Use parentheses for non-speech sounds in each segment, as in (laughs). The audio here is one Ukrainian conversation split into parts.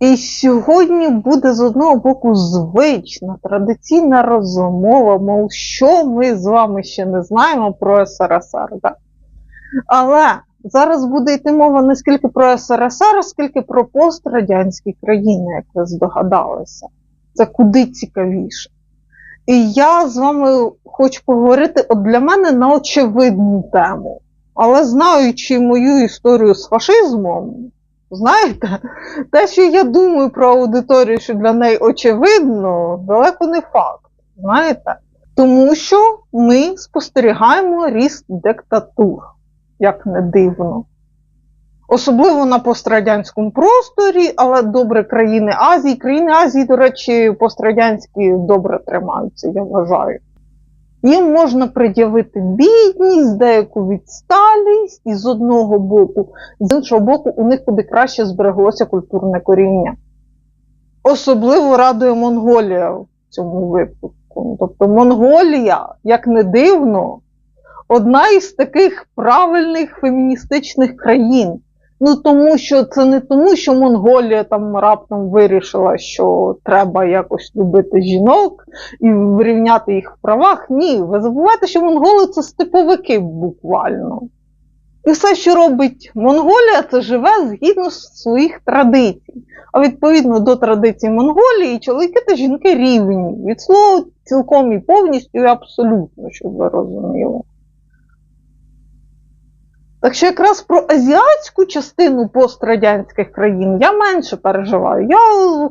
І сьогодні буде з одного боку звична, традиційна розмова, мов що ми з вами ще не знаємо про СРСР. Да? Але зараз буде йти мова не скільки про СРСР, скільки про пострадянські країни, як ви здогадалися. Це куди цікавіше. І я з вами хочу поговорити от для мене на очевидну тему. Але знаючи мою історію з фашизмом, знаєте, те, що я думаю про аудиторію, що для неї очевидно, далеко не факт. Знаєте? Тому що ми спостерігаємо ріст диктатур, як не дивно. Особливо на пострадянському просторі, але добре країни Азії. Країни Азії, до речі, пострадянські добре тримаються, я вважаю. Їм можна пред'явити бідність, деяку відсталість, і з одного боку, з іншого боку, у них куди краще збереглося культурне коріння. Особливо радує Монголія в цьому випадку. Тобто Монголія, як не дивно, одна із таких правильних феміністичних країн. Ну тому що це не тому, що Монголія там раптом вирішила, що треба якось любити жінок і врівняти їх в правах. Ні, ви забуваєте, що монголи це степовики буквально. І все, що робить Монголія, це живе згідно своїх традицій. А відповідно до традицій Монголії, чоловіки та жінки рівні. Від слова цілком і повністю і абсолютно, щоб ви розуміли. Так що якраз про азіатську частину пострадянських країн я менше переживаю. Я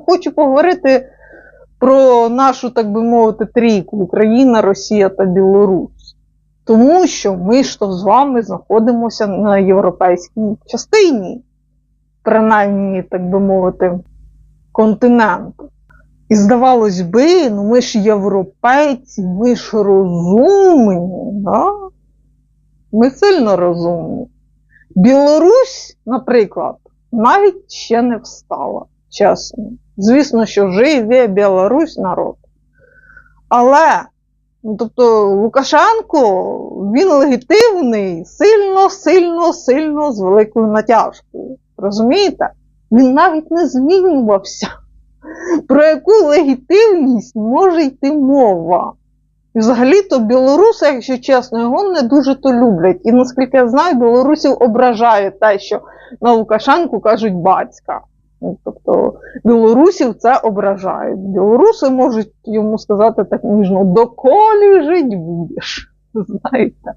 хочу поговорити про нашу, так би мовити, трійку Україна, Росія та Білорусь. Тому що ми ж то з вами знаходимося на європейській частині, принаймні, так би мовити, континенту. І здавалось би, ну ми ж європейці, ми ж розумні, да? Ми сильно розумні. Білорусь, наприклад, навіть ще не встала, чесно. Звісно, що живе Білорусь народ. Але, ну, тобто, Лукашенко, він легітимний, сильно, сильно, сильно з великою натяжкою. Розумієте? Він навіть не змінювався. Про яку легітимність може йти мова? Взагалі-то білоруси, якщо чесно, його не дуже то люблять. І наскільки я знаю, білорусів ображає те, що на Лукашенку кажуть батька. Ну, Тобто білорусів це ображає. Білоруси можуть йому сказати так ніжно, доколі жить будеш. (laughs) Знаєте,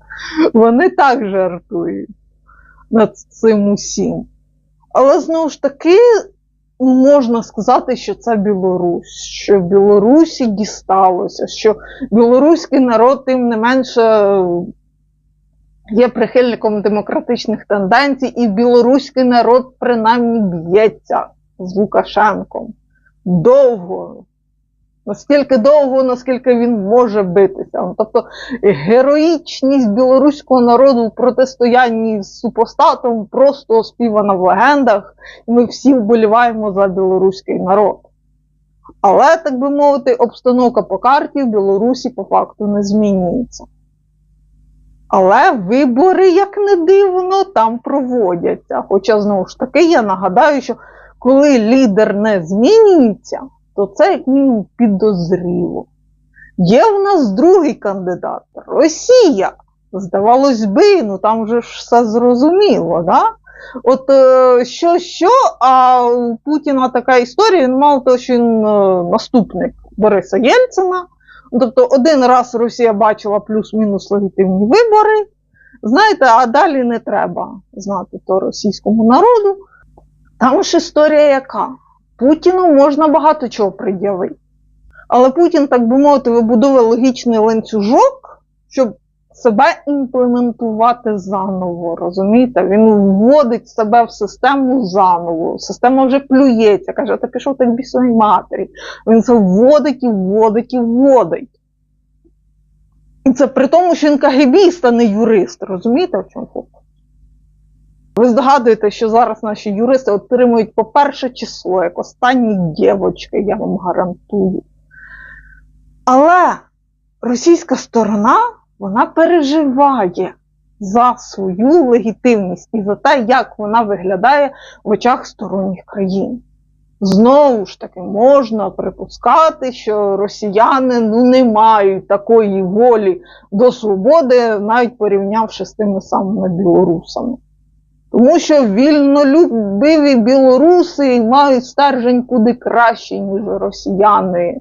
вони так жартують над цим усім. Але знову ж таки, можна сказати, що це Білорусь, що Білорусі дісталося, що білоруський народ, тим не менше, є прихильником демократичних тенденцій, і білоруський народ принаймні б'ється з Лукашенком довго. Настільки довго, наскільки він може битися. Тобто героїчність білоруського народу в протистоянні з супостатом просто оспівана в легендах, і ми всі вболіваємо за білоруський народ. Але, так би мовити, обстановка по карті в Білорусі по факту не змінюється. Але вибори, як не дивно, там проводяться. Хоча, знову ж таки, я нагадаю, що коли лідер не змінюється, то це як мінімум підозріло. Є в нас другий кандидат Росія. Здавалось би, ну там вже ж все зрозуміло. Да? От е, що, що, а у Путіна така історія, він мало того, що він е, наступник Бориса Єльцина. Тобто один раз Росія бачила плюс-мінус легітимні вибори. Знаєте, а далі не треба знати то російському народу. Там ж історія яка? Путіну можна багато чого пред'явити. Але Путін, так би мовити, вибудовує логічний ланцюжок, щоб себе імплементувати заново. Розумієте? Він вводить себе в систему заново. Система вже плюється, каже, ти пішов так бісовій матері. Він це вводить і вводить і вводить. І це при тому, що він кагебіст, а не юрист. Розумієте, в чому фокус? Ви здогадуєте, що зараз наші юристи отримують по перше число, як останні дівочки, я вам гарантую. Але російська сторона вона переживає за свою легітимність і за те, як вона виглядає в очах сторонніх країн. Знову ж таки, можна припускати, що росіяни ну, не мають такої волі до свободи, навіть порівнявши з тими самими білорусами. Тому що вільнолюбиві білоруси мають стержень куди кращий, ніж росіяни.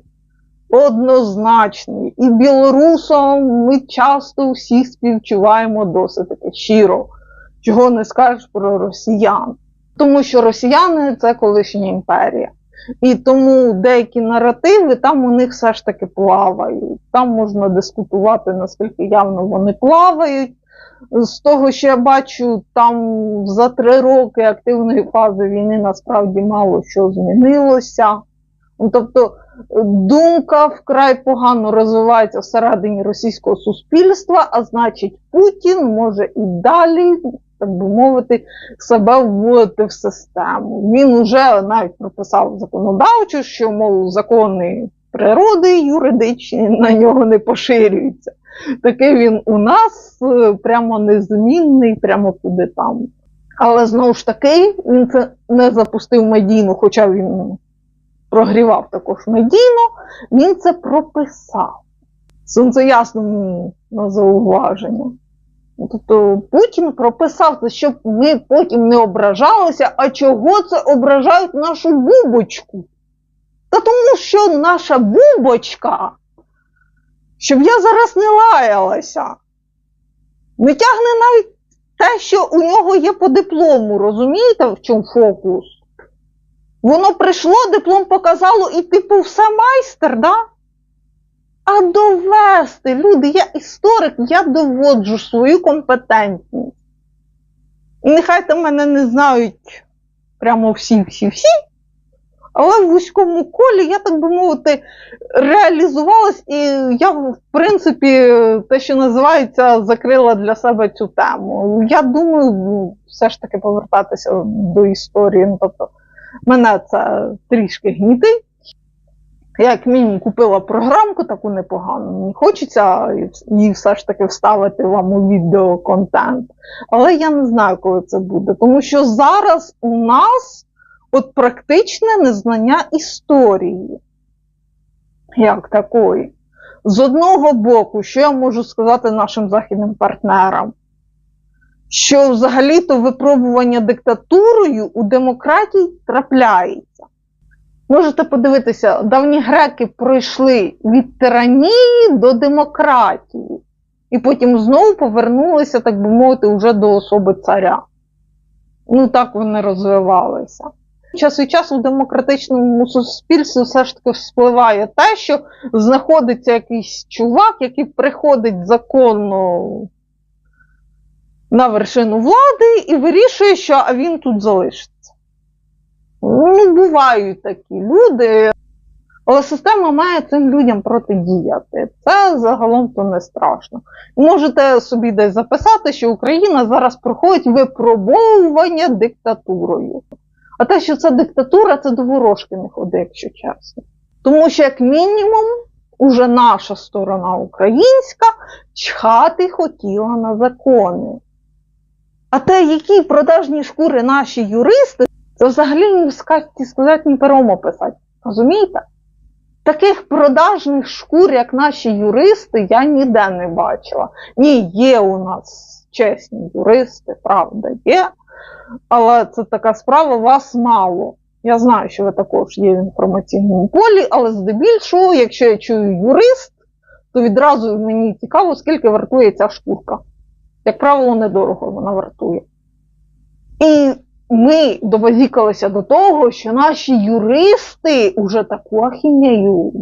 Однозначний. І білорусам ми часто всі співчуваємо досить щиро, чого не скажеш про росіян. Тому що росіяни це колишня імперія. І тому деякі наративи там у них все ж таки плавають. Там можна дискутувати, наскільки явно вони плавають. З того, що я бачу, там за три роки активної фази війни насправді мало що змінилося. Ну, Тобто думка вкрай погано розвивається всередині російського суспільства, а значить, Путін може і далі, так би мовити, себе вводити в систему. Він вже навіть прописав законодавчо, що, мов, закони природи юридичні на нього не поширюються. Такий він у нас е, прямо незмінний, прямо куди там. Але знову ж таки, він це не запустив медійно, хоча він прогрівав також медійно, він це прописав. Це ясно на зауваження. Тобто Путін прописав це, щоб ми потім не ображалися, а чого це ображають нашу бубочку? Та тому що наша бубочка, щоб я зараз не лаялася, не тягне навіть те, що у нього є по диплому, розумієте, в чому фокус? Воно прийшло, диплом показало, і типу все майстер, да? А довести, люди, я історик, я доводжу свою компетентність. І нехай там мене не знають прямо всі-всі-всі, але в вузькому колі я, так би мовити, реалізувалась, і я, в принципі, те, що називається, закрила для себе цю тему. Я думаю, все ж таки повертатися до історії. Ну, тобто, мене це трішки гнітить. Я, як мінімум, купила програмку таку непогану. Мені хочеться її все ж таки вставити вам у відеоконтент. Але я не знаю, коли це буде. Тому що зараз у нас от практичне незнання історії. Як такої. З одного боку, що я можу сказати нашим західним партнерам? Що взагалі-то випробування диктатурою у демократії трапляється. Можете подивитися, давні греки пройшли від тиранії до демократії, і потім знову повернулися, так би мовити, вже до особи царя. Ну, так вони розвивалися. Час від часу в демократичному суспільстві все ж таки вспливає те, що знаходиться якийсь чувак, який приходить законно на вершину влади і вирішує, що він тут залишиться. Ну, бувають такі люди, але система має цим людям протидіяти. Це загалом то не страшно. Можете собі десь записати, що Україна зараз проходить випробовування диктатурою. А те, що це диктатура, це до ворожки не ходи, якщо чесно. Тому що, як мінімум, уже наша сторона українська чхати хотіла на закони. А те, які продажні шкури наші юристи, це взагалі не сказати, сказати ні пером описати. Розумієте? Таких продажних шкур, як наші юристи, я ніде не бачила. Ні, є у нас чесні юристи, правда, є. Але це така справа, вас мало. Я знаю, що ви також є в інформаційному полі, але здебільшого, якщо я чую юрист, то відразу мені цікаво, скільки вартує ця шкурка. Як правило, недорого вона вартує. І ми довозікалися до того, що наші юристи уже таку ахінею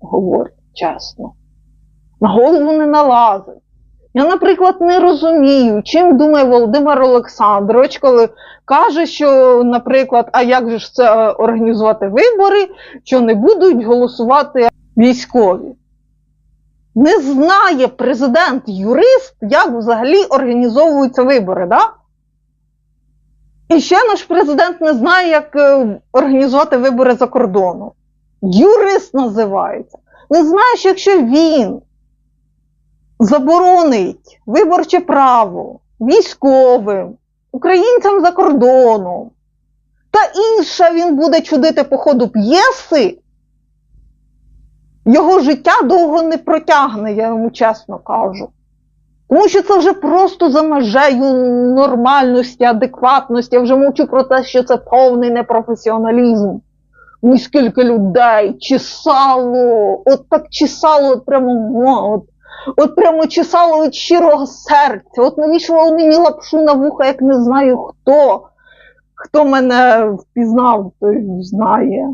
говорять чесно. На голову не налазить. Я, наприклад, не розумію, чим думає Володимир Олександрович, коли каже, що, наприклад, а як же ж це організувати вибори, що не будуть голосувати військові. Не знає президент-юрист, як взагалі організовуються вибори, да? І ще наш президент не знає, як е, організувати вибори за кордоном. Юрист називається. Не знає, що якщо він заборонить виборче право військовим, українцям за кордоном, Та інше він буде чудити по ходу п'єси. Його життя довго не протягне, я йому чесно кажу. Тому що це вже просто за межею нормальності, адекватності. Я вже мовчу про те, що це повний непрофесіоналізм. Ну, скільки людей чесало, от так чесало, прямо, от, от прямо чесало від щирого серця. От навішували мені лапшу на вуха, як не знаю хто. Хто мене впізнав, той знає.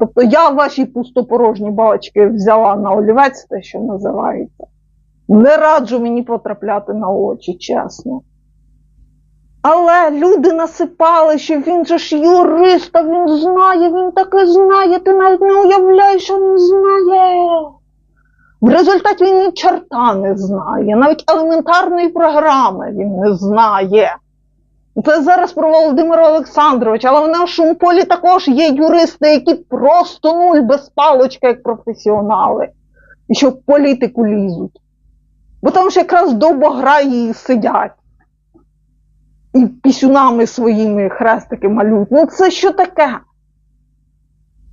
Тобто я ваші пустопорожні балочки взяла на олівець, те, що називається. Не раджу мені потрапляти на очі, чесно. Але люди насипали, що він же ж юрист, а він знає, він таке знає, ти навіть не уявляєш, що він знає. В результаті він ні чорта не знає, навіть елементарної програми він не знає. Це зараз про Володимира Олександровича, але в нашому полі також є юристи, які просто нуль без палочки, як професіонали, і що в політику лізуть. Бо там ж якраз довбограї сидять. І пісюнами своїми хрестики малюють. Ну це що таке?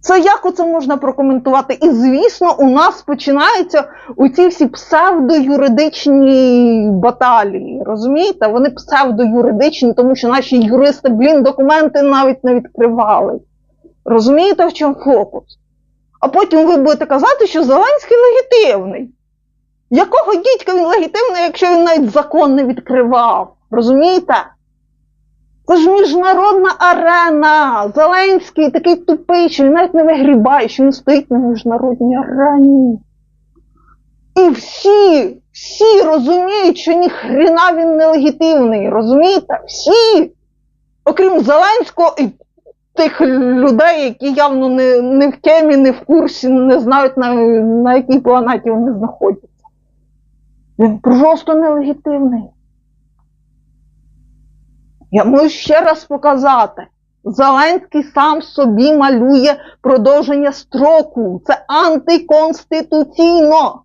Це як оце можна прокоментувати? І звісно, у нас починаються оці всі псевдоюридичні баталії. Розумієте? Вони псевдоюридичні, тому що наші юристи, блін, документи навіть не відкривали. Розумієте, в чому фокус? А потім ви будете казати, що Зеленський легітимний. Якого дідька він легітимний, якщо він навіть закон не відкривав? Розумієте? Це ж міжнародна арена. Зеленський такий тупий, що він навіть не вигрібає, що він стоїть на міжнародній арені. І всі, всі розуміють, що ніхрена він нелегітимний. Розумієте? Всі. Окрім Зеленського і тих людей, які явно не, не в темі, не в курсі, не знають, на, на якій планеті вони знаходяться. Він просто нелегітимний. Я можу ще раз показати. Зеленський сам собі малює продовження строку. Це антиконституційно.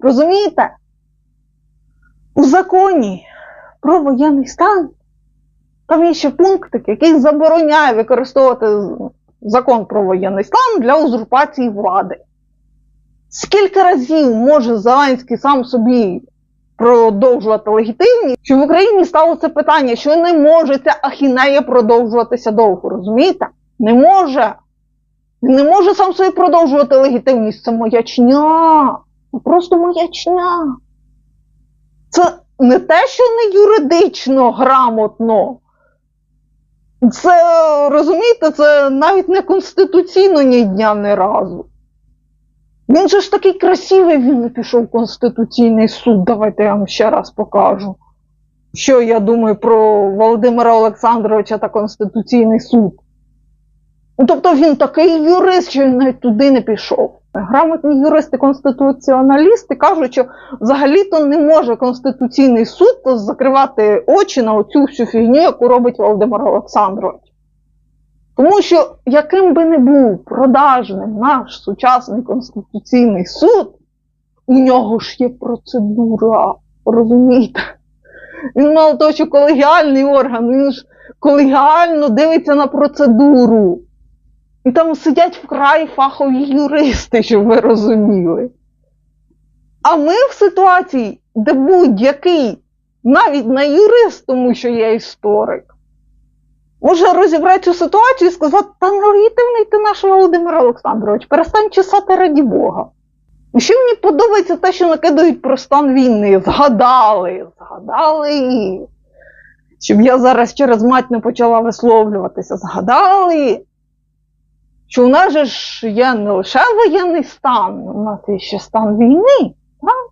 Розумієте? У законі про воєнний стан там є ще пунктик, який забороняє використовувати закон про воєнний стан для узурпації влади. Скільки разів може Зеленський сам собі продовжувати легітимність, що в Україні стало це питання, що не може ця ахінея продовжуватися довго, розумієте? Не може. Він не може сам собі продовжувати легітимність. Це маячня. Просто маячня. Це не те, що не юридично грамотно. Це, розумієте, це навіть не конституційно ні дня, ні разу. Він же ж такий красивий, він не пішов в Конституційний суд. Давайте я вам ще раз покажу. Що я думаю про Володимира Олександровича та Конституційний суд. Ну, Тобто він такий юрист, що він навіть туди не пішов. Грамотні юристи-конституціоналісти кажуть, що взагалі-то не може Конституційний суд закривати очі на оцю всю фігню, яку робить Володимир Олександрович. Тому що, яким би не був продажним наш сучасний Конституційний суд, у нього ж є процедура, розумієте? Він мало того, що колегіальний орган, він ж колегіально дивиться на процедуру. І там сидять вкрай фахові юристи, щоб ви розуміли. А ми в ситуації, де будь-який, навіть не юрист, тому що я історик, може розібрати цю ситуацію і сказати, та нелегітимний ти наш Володимир Олександрович, перестань чесати раді Бога. І ще мені подобається те, що накидають про стан війни. Згадали, згадали. Щоб я зараз через мать не почала висловлюватися. Згадали, що у нас же ж є не лише воєнний стан, у нас є ще стан війни. Так?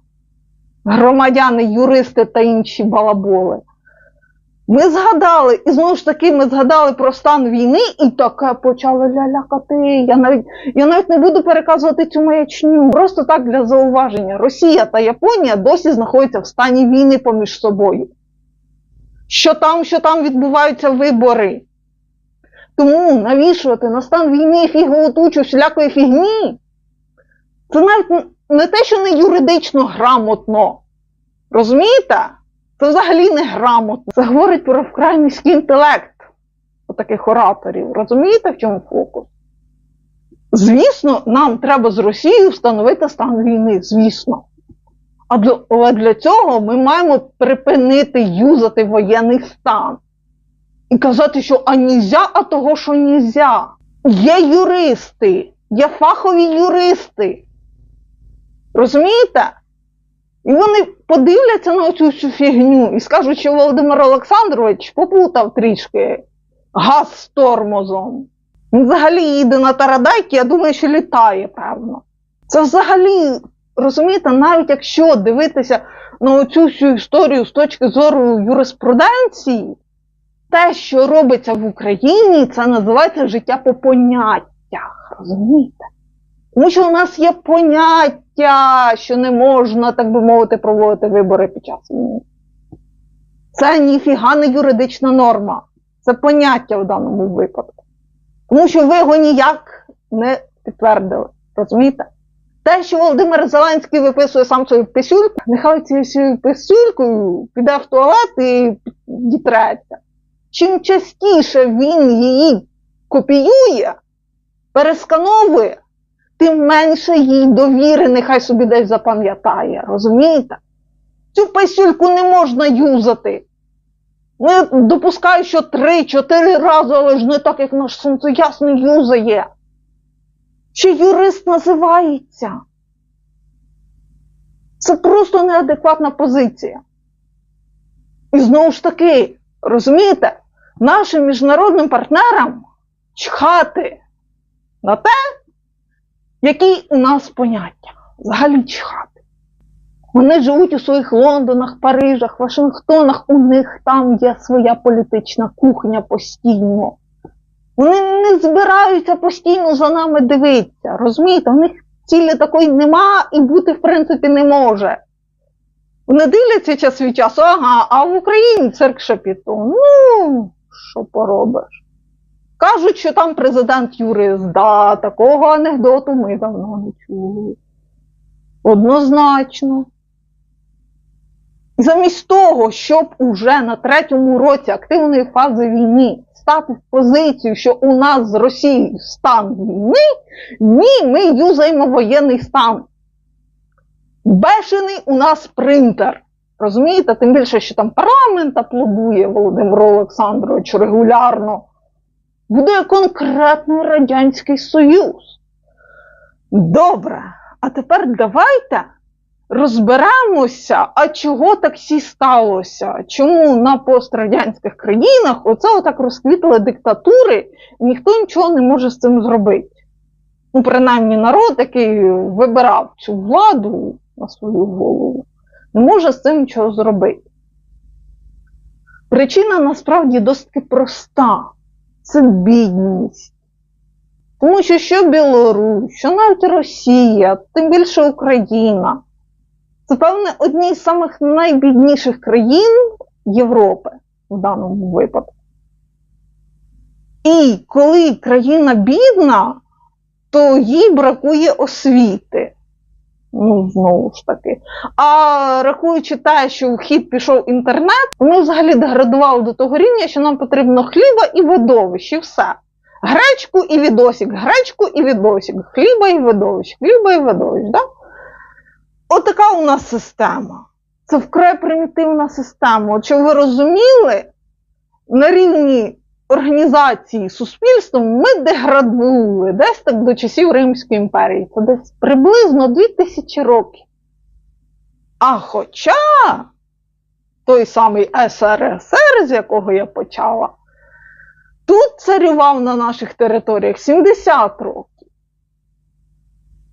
Громадяни, юристи та інші балаболи. Ми згадали, і знову ж таки, ми згадали про стан війни і таке почали лялякати. Я навіть, я навіть не буду переказувати цю маячню. Просто так для зауваження. Росія та Японія досі знаходяться в стані війни поміж собою. Що там, що там відбуваються вибори. Тому навішувати на стан війни фігову тучу всілякої фігні, це навіть не те, що не юридично грамотно. Розумієте? Це взагалі не грамотно. Це говорить про вкрай низький інтелект. таких ораторів. Розумієте, в чому фокус? Звісно, нам треба з Росією встановити стан війни, звісно. Але для цього ми маємо припинити юзати воєнний стан і казати, що а нізя, а того, що нізя. Є юристи, є фахові юристи. Розумієте? І вони подивляться на цю всю фігню і скажуть, що Володимир Олександрович попутав трішки газ з тормозом. Він взагалі їде на тарадайки, я думаю, що літає, певно. Це взагалі, розумієте, навіть якщо дивитися на цю всю історію з точки зору юриспруденції, те, що робиться в Україні, це називається життя по поняттях. Розумієте? Тому що у нас є поняття, що не можна, так би мовити, проводити вибори під час війни. Це ніфіга не юридична норма. Це поняття в даному випадку. Тому що ви його ніяк не підтвердили. Розумієте? Те, що Володимир Зеленський виписує сам свою писюльку, нехай цією писюлькою піде в туалет і дітреться. Чим частіше він її копіює, перескановує, тим менше їй довіри, нехай собі десь запам'ятає. Розумієте? Цю писюльку не можна юзати. Не допускаю, що три-чотири рази, але ж не так, як наш сонцеясно юзає. Ще юрист називається. Це просто неадекватна позиція. І знову ж таки, розумієте, нашим міжнародним партнерам чхати на те, які у нас поняття. Взагалі чхати. Вони живуть у своїх Лондонах, Парижах, Вашингтонах, у них там є своя політична кухня постійно. Вони не збираються постійно за нами дивитися. Розумієте, у них цілі такої нема і бути, в принципі, не може. Вони дивляться час від часу, ага, а в Україні цирк шепіту. Ну, що поробиш? Кажуть, що там президент юрист. Да, такого анекдоту ми давно не чули. Однозначно. Замість того, щоб уже на третьому році активної фази війни стати в позицію, що у нас з Росією стан війни, ні, ми юзаємо воєнний стан. Бешений у нас принтер. Розумієте? Тим більше, що там парламент аплодує Володимир Олександрович регулярно. Буде конкретний Радянський Союз. Добре, а тепер давайте розберемося, а чого так всі сталося? Чому на пострадянських країнах оце отак розквітли диктатури, і ніхто нічого не може з цим зробити? Ну, принаймні, народ, який вибирав цю владу на свою голову, не може з цим нічого зробити. Причина насправді досить проста це бідність. Тому що що Білорусь, що навіть Росія, тим більше Україна, це, певне, одні з самих найбідніших країн Європи в даному випадку. І коли країна бідна, то їй бракує освіти. Ну, знову ж таки. А рахуючи те, що в хід пішов інтернет, ми взагалі деградували до того рівня, що нам потрібно хліба і видовищ, і все. Гречку і відосік, гречку і відосік, хліба і видовищ, хліба і видовищ. Да? Отака у нас система. Це вкрай примітивна система. От щоб ви розуміли, на рівні організації суспільством ми деградували десь так до часів Римської імперії. Це десь приблизно 2000 років. А хоча той самий СРСР, з якого я почала, тут царював на наших територіях 70 років.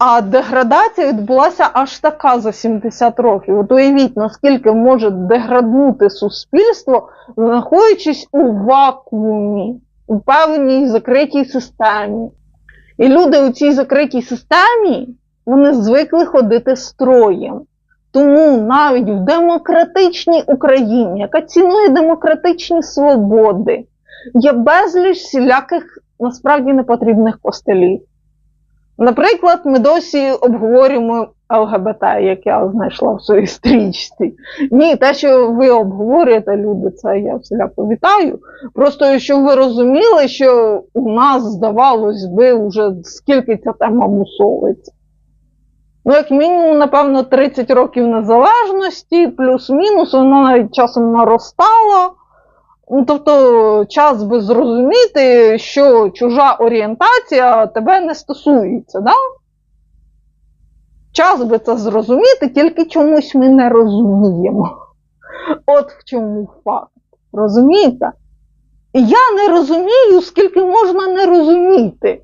А деградація відбулася аж така за 70 років. От уявіть, наскільки може деграднути суспільство, знаходячись у вакуумі, у певній закритій системі. І люди у цій закритій системі вони звикли ходити строєм. Тому навіть в демократичній Україні, яка цінує демократичні свободи, є безліч всіляких насправді непотрібних костелів. Наприклад, ми досі обговорюємо ЛГБТ, як я знайшла в своїй стрічці. Ні, те, що ви обговорюєте, люди, це я всіляко вітаю. Просто щоб ви розуміли, що у нас, здавалось би, вже скільки ця тема мусолиться. Ну, як мінімум, напевно, 30 років незалежності, плюс-мінус, вона навіть часом наростала. Ну, тобто, час би зрозуміти, що чужа орієнтація тебе не стосується, да? Час би це зрозуміти, тільки чомусь ми не розуміємо. От в чому факт. Розумієте? Я не розумію, скільки можна не розуміти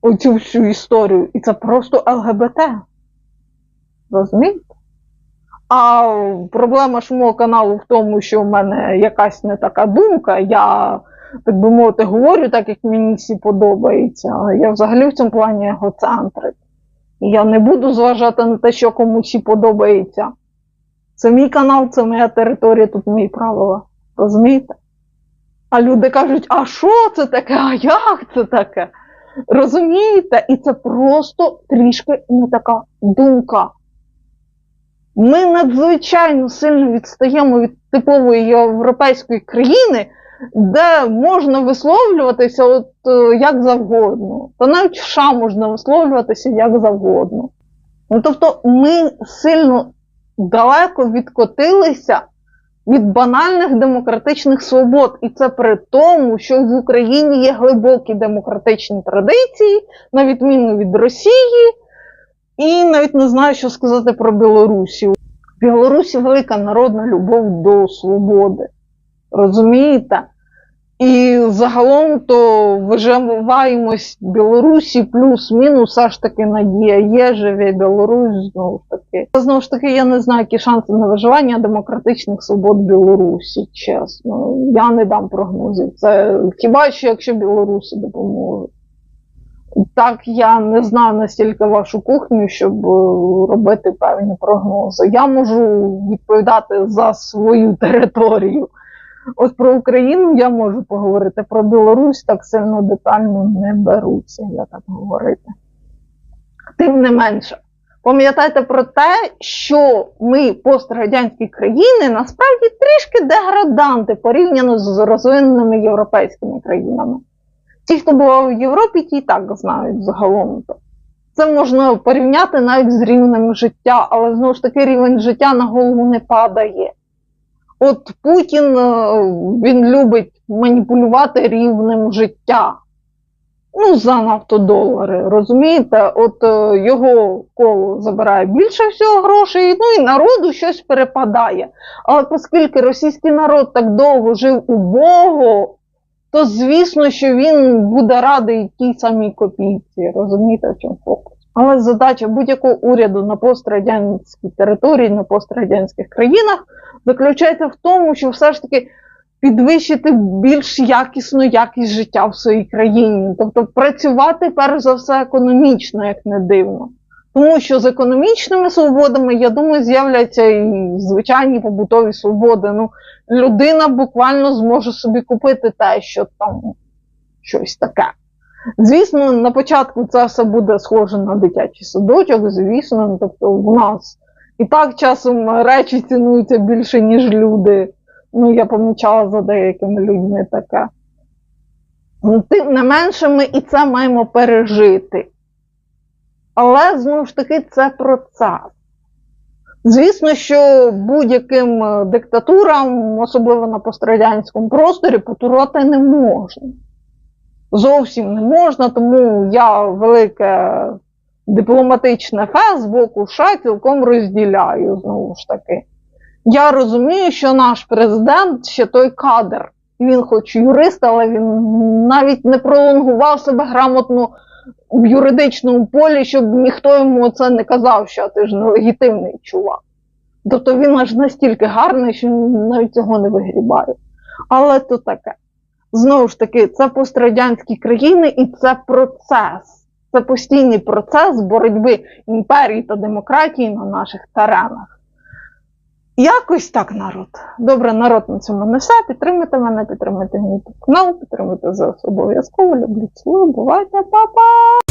оцю всю історію. І це просто ЛГБТ. Розумієте? А проблема ж мого каналу в тому, що в мене якась не така думка. Я, так би мовити, говорю так, як мені всі подобається. Я взагалі в цьому плані егоцентрик. І я не буду зважати на те, що комусь подобається. Це мій канал, це моя територія, тут мої правила. Розумієте? А люди кажуть, а що це таке? А як це таке? Розумієте? І це просто трішки не така думка. Ми надзвичайно сильно відстаємо від типової європейської країни, де можна висловлюватися от е, як завгодно. Та навіть в США можна висловлюватися як завгодно. Ну, тобто ми сильно далеко відкотилися від банальних демократичних свобод. І це при тому, що в Україні є глибокі демократичні традиції, на відміну від Росії. І навіть не знаю, що сказати про Білорусі. В Білорусі велика народна любов до свободи. Розумієте? І загалом то виживаємось Білорусі, плюс-мінус, все ж таки надія є, живе Білорусь, знову ж таки. Знову ж таки, я не знаю, які шанси на виживання демократичних свобод Білорусі, чесно. Я не дам прогнозів. Це хіба що якщо білоруси допоможуть. Так, я не знаю настільки вашу кухню, щоб е, робити певні прогнози. Я можу відповідати за свою територію. От про Україну я можу поговорити, про Білорусь так сильно детально не беруться, я так говорити. Тим не менше, пам'ятайте про те, що ми пострадянські країни насправді трішки деграданти порівняно з розвиненими європейськими країнами. Ті, хто бував в Європі, ті і так знають загалом. Це можна порівняти навіть з рівнем життя, але знову ж таки рівень життя на голову не падає. От Путін е, він любить маніпулювати рівнем життя. Ну, за нафтодолари, розумієте? От е, його коло забирає більше всього грошей, ну і народу щось перепадає. Але оскільки російський народ так довго жив убого, то звісно, що він буде радий тій самій копійці. Розумієте, в чому фокус? Але задача будь-якого уряду на пострадянській території, на пострадянських країнах заключається в тому, що все ж таки підвищити більш якісну якість життя в своїй країні, тобто працювати перш за все економічно, як не дивно. Тому що з економічними свободами, я думаю, з'являться і звичайні побутові свободи. Ну, людина буквально зможе собі купити те, що там щось таке. Звісно, на початку це все буде схоже на дитячий садочок, звісно, тобто в нас і так часом речі цінуються більше, ніж люди. Ну, я помічала за деякими людьми таке. Ну, тим не менше, ми і це маємо пережити. Але знову ж таки це процес. Звісно, що будь-яким е, диктатурам, особливо на пострадянському просторі, потурати не можна. Зовсім не можна, тому я велике дипломатичне фе з боку США цілком розділяю знову ж таки. Я розумію, що наш президент ще той кадр. Він, хоч юрист, але він навіть не пролонгував себе грамотно в юридичному полі, щоб ніхто йому це не казав, що ти ж нелегітимний чувак. Тобто він аж настільки гарний, що навіть цього не вигрібає. Але то таке. Знову ж таки, це пострадянські країни і це процес. Це постійний процес боротьби імперії та демократії на наших теренах. Якось так, народ. Добре, народ на цьому не все. Підтримуйте мене, підтримуйте мій канал, підтримуйте ЗС обов'язково. Люблю цілую, бувайте, па-па!